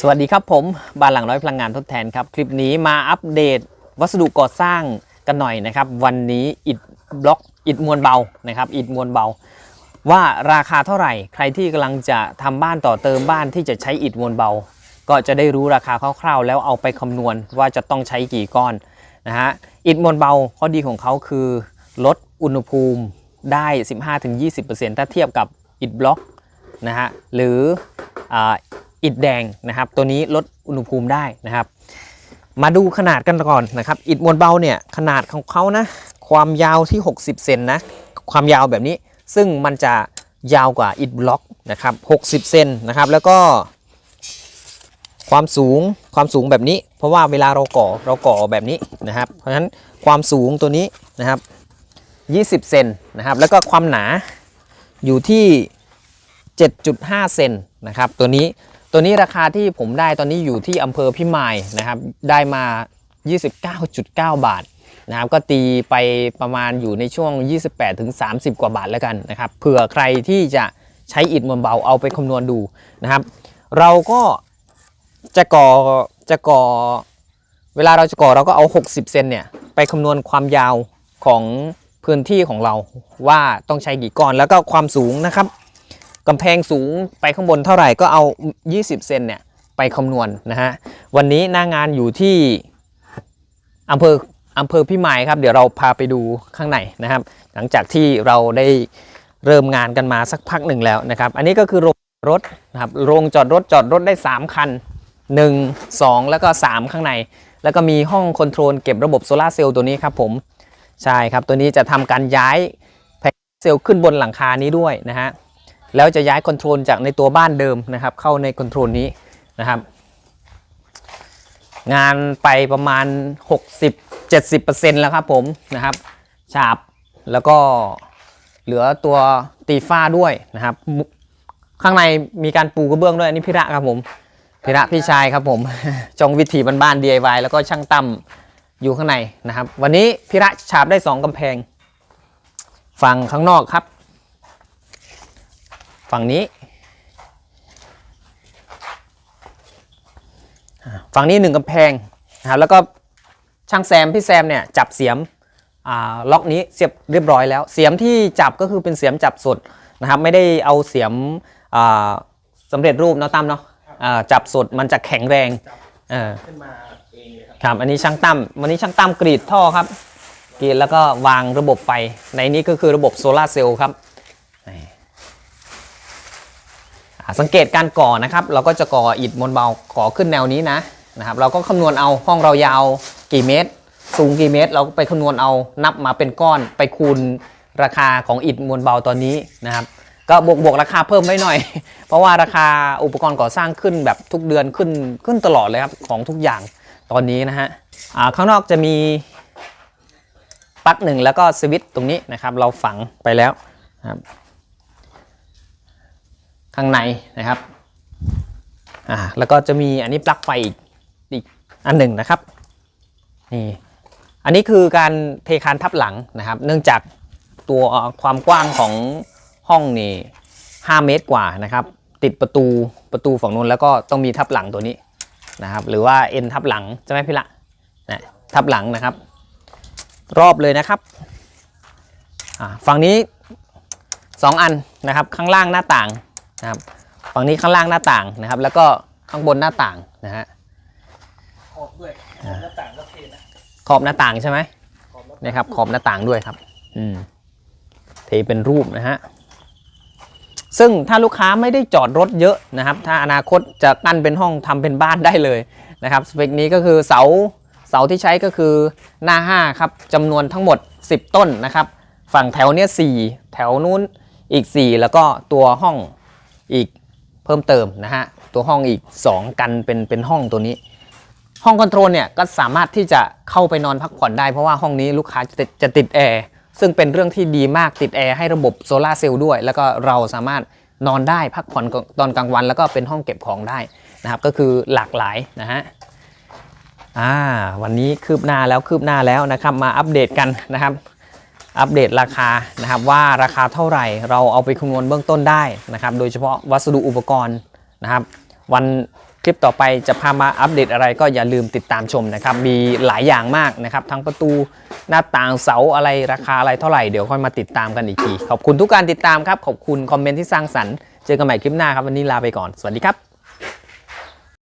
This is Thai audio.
สวัสดีครับผมบ้านหลังน้อยพลังงานทดแทนครับ คลิปนี้มาอัปเดตวัสดุก่อสร้างกันหน่อยนะครับ วันนี้อิฐบล็อกอิฐมวลเบานะครับอิฐมวลเบา ว่าราคาเท่าไหร่ ใครที่กำลังจะทำบ้านต่อเติมบ้านที่จะใช้อิฐมวลเบา ก็จะได้รู้ราคาคร่าวๆ แล้วเอาไปคำนวณว่าจะต้องใช้กี่ก้อนนะฮะอิฐมวลเบาข้อดีของเขาคือลดอุณหภูมิได้ 15-20%ถ้าเทียบกับอิฐบล็อกนะฮะหรือ อิฐแดงนะครับ ตัวนี้ลดอุณหภูมิได้นะครับ มาดูขนาดกันก่อนนะครับ อิฐมวลเบาเนี่ยขนาดของเขานะความยาวที่ 60 เซนนะความยาวแบบนี้ซึ่งมันจะยาวกว่าอิฐบล็อกนะครับ60 เซนนะครับ แล้วก็ความสูงความสูงแบบนี้ เพราะว่าเวลาเราก่อเราก่อแบบนี้นะครับ เพราะฉะนั้นความสูงตัวนี้นะครับ 20 เซนนะครับ แล้วก็ความหนาอยู่ที่ 7.5 เซนนะครับ ตัวนี้ ตัวนี้ราคาที่ผมได้ตอนนี้อยู่ที่อำเภอพิมายนะครับ ได้มา 29.9 บาทนะครับ ก็ตีไปประมาณอยู่ในช่วง 28-30 กว่าบาทแล้วกันนะครับ เผื่อใครที่จะใช้อิฐมวลเบาเอาไปคำนวณดูนะครับ เราก็จะก่อจะก่อ เวลาเราจะก่อเราก็เอา 60 เซนเนี่ย ไปคำนวณความยาวของพื้นที่ของเราว่าต้องใช้กี่ก้อนแล้วก็ความสูงนะครับ กำแพงสูงไปข้างบนเท่าไหร่ก็เอา 20 เซนเนี่ยไปคำนวณนะฮะ วันนี้หน้างานอยู่ที่อำเภออำเภอพิมายครับ เดี๋ยวเราพาไปดูข้างในนะครับ หลังจากที่เราได้เริ่มงานกันมาสักพักหนึ่งแล้วนะครับ อันนี้ก็คือโรงรถนะครับ โรงจอดรถจอดรถได้ 3 คัน 1 2 แล้วก็ 3 ข้างใน แล้วก็มีห้องคอนโทรลเก็บระบบโซลาเซลล์ตัวนี้ครับผม ใช่ครับ ตัวนี้จะทำการย้ายแผงเซลล์ขึ้นบนหลังคานี้ด้วยนะฮะ แล้วจะย้ายคอนโทรลจากในตัวบ้านเดิมนะครับ เข้าในคอนโทรลนี้นะครับ งานไปประมาณ 60-70%แล้วครับผมนะครับฉาบแล้วก็เหลือตัวตีฝ้าด้วยนะครับ ข้างในมีการปูกระเบื้องด้วยอันนี้พิระครับผมพิระพี่ชายครับผมจงวิถีบ้านๆ DIY แล้วก็ช่างตั้มอยู่ข้างในนะครับ วันนี้พิระฉาบได้ 2กำแพง ฝั่งข้างนอกครับ ฝั่งนี้อ่าฝั่งนี้หนึ่งกำแพงนะครับแล้วก็ช่างแซมพี่แซมเนี่ยจับเสียมอ่าล็อกนี้เสียบเรียบร้อยแล้ว เสียมที่จับก็คือเป็นเสียมจับสดนะครับไม่ได้เอาเสียมอ่าสำเร็จรูปเนาะตั้มเนาะอ่าจับสดมันจะแข็งแรงเออขึ้นมาเองเลยครับครับอันนี้ช่างตั้มวันนี้ช่างตั้มกรีดท่อครับกรีดแล้วก็วางระบบไฟในนี้ก็คือระบบโซลาร์เซลล์ครับ อ่า สังเกตการก่อนะครับเราก็จะก่ออิฐมวลเบาก่อขึ้นแนวนี้นะนะครับเราก็คำนวณเอาห้องเรายาวกี่เมตร สูงกี่เมตร เราก็ไปคำนวณเอานับมาเป็นก้อนไปคูณราคาของอิฐมวลเบาตอนนี้นะครับก็บวกบวกราคาเพิ่มไว้หน่อย เพราะว่าราคาอุปกรณ์ก่อสร้างขึ้นแบบทุกเดือนขึ้นขึ้นตลอดเลยครับของทุกอย่างตอนนี้นะฮะข้างนอกจะมีปลั๊กหนึ่งแล้วก็สวิตช์ตรงนี้นะครับเราฝังไปแล้วครับ ข้างในนะครับอ่าแล้วก็จะมีอันนี้ปลั๊กไฟอีกอีกอันหนึ่งนะครับนี่อันนี้คือการเทคานทับหลังนะครับ เนื่องจากตัวความกว้างของห้องนี่5เมตรกว่านะครับ ติดประตูประตูฝั่งนู้นแล้วก็ต้องมีทับหลังตัวนี้นะครับ หรือว่าเอ็นทับหลังใช่ไหมพี่ละนะทับหลังนะครับ รอบเลยนะครับอ่าฝั่งนี้ 2 อันนะครับ ข้างล่างหน้าต่าง นะครับฝั่งนี้ข้างล่างหน้าต่างนะครับ แล้วก็ข้างบนหน้าต่างนะฮะขอบด้วยขอบหน้าต่างก็เทนะขอบหน้าต่างใช่ไหมขอบหน้าต่างนะครับขอบหน้าต่างด้วยครับ อืมเทเป็นรูปนะฮะซึ่งถ้าลูกค้าไม่ได้จอดรถเยอะนะครับ ถ้าอนาคตจะกั้นเป็นห้องทำเป็นบ้านได้เลยนะครับสเปคนี้ก็คือเสาเสาที่ใช้ก็คือหน้า5ครับจำนวนทั้งหมด 10 ต้นนะครับ ฝั่งแถวเนี้ย4แถวนู้นอีก 4 แล้วก็ตัวห้อง อีกเพิ่มเติมนะฮะตัวห้องอีก 2 กันเป็นเป็นห้องตัวนี้ ห้องคอนโทรลเนี่ยก็สามารถที่จะเข้าไปนอนพักผ่อนได้เพราะว่าห้องนี้ลูกค้าจะจะติดแอร์ซึ่งเป็นเรื่องที่ดีมากติดแอร์ให้ระบบโซลาเซลล์ด้วย แล้วก็เราสามารถนอนได้พักผ่อนตอนกลางวัน แล้วก็เป็นห้องเก็บของได้นะครับ ก็คือหลากหลายนะฮะอ่าวันนี้คืบหน้าแล้วคืบหน้าแล้วนะครับมาอัปเดตกันนะครับ อัปเดตราคานะครับว่าราคาเท่าไหร่เราเอาไปคำนวณเบื้องต้นได้นะครับ โดยเฉพาะวัสดุอุปกรณ์นะครับ วันคลิปต่อไปจะพามาอัปเดตอะไรก็อย่าลืมติดตามชมนะครับ มีหลายอย่างมากนะครับ ทั้งประตูหน้าต่างเสาอะไรราคาอะไรเท่าไหร่เดี๋ยวค่อยมาติดตามกันอีกที ขอบคุณทุกการติดตามครับ ขอบคุณคอมเมนต์ที่สร้างสรรค์เจอกันใหม่คลิปหน้าครับวันนี้ลาไปก่อนสวัสดีครับ